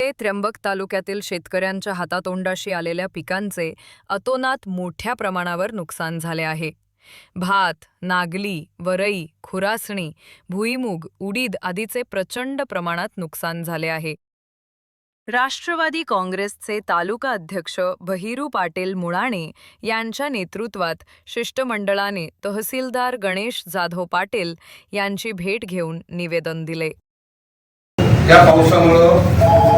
ते त्र्यंबक तालुक्यातील शेतकऱ्यांच्या हातातोंडाशी आलेल्या पिकांचे अतोनात मोठ्या प्रमाणावर नुकसान झाले आहे. भात नागली वरई खुरासणी भुईमूग उडीद आदीचे प्रचंड प्रमाणात नुकसान झाले आहे. राष्ट्रवादी काँग्रेसचे तालुका अध्यक्ष बहिरू पाटील मुळाणे यांच्या नेतृत्वात शिष्टमंडळाने तहसीलदार गणेश जाधव पाटील यांची भेट घेऊन निवेदन दिले. या पावसामुळं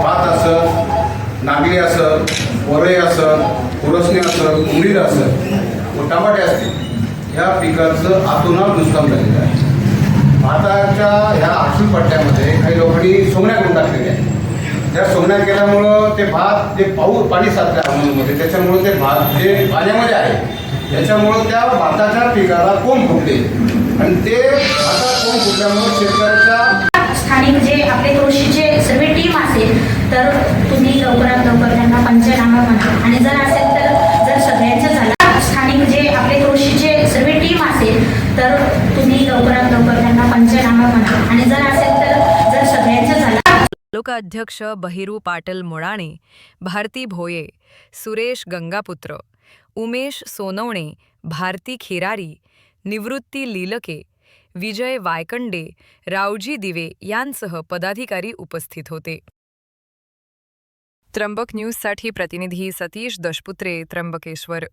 भात असं नागली असं वरळे असं पुरसणी असं उडीद असं व टमाटे असतील या पिकाचं आतोनात नुकसान झालेलं आहे. भाताच्या ह्या आठवी पट्ट्यामध्ये काही लोकांनी सोमण्या करून टाकलेल्या आहेत. योजना केल्यामुळं ते भात जे पाऊस पाणी साचलं हवामानामध्ये त्याच्यामुळं ते भात जे पाण्यामध्ये आहे त्याच्यामुळं त्या भाताच्या पिकाला कोंब फुटले आणि ते भाता कोंब फुटल्यामुळं शेतकऱ्याच्या स्थानिक जे आपले कृषीचे सर्व टीम असेल तर तुम्ही लवकरात लवकर त्यांना पंचनामा म्हणा आणि जर असेल तर जर सगळ्यांचं झालं स्थानिक जे आपले कृषीचे सर्व टीम असेल तर तुम्ही लवकरात लवकर त्यांना पंचनामा म्हणा आणि जर असेल तर जर सगळ्यांचं झालं तालुकाध्यक्ष बहिरू पाटील मुळाणे भारती भोये सुरेश गंगापुत्र उमेश सोनवणे भारती खिरारी निवृत्ती लीलके विजय वायकंडे रावजी दिवे यांसह पदाधिकारी उपस्थित होते. त्र्यंबक न्यूजसाठी प्रतिनिधी सतीश दशपुत्रे त्र्यंबकेश्वर.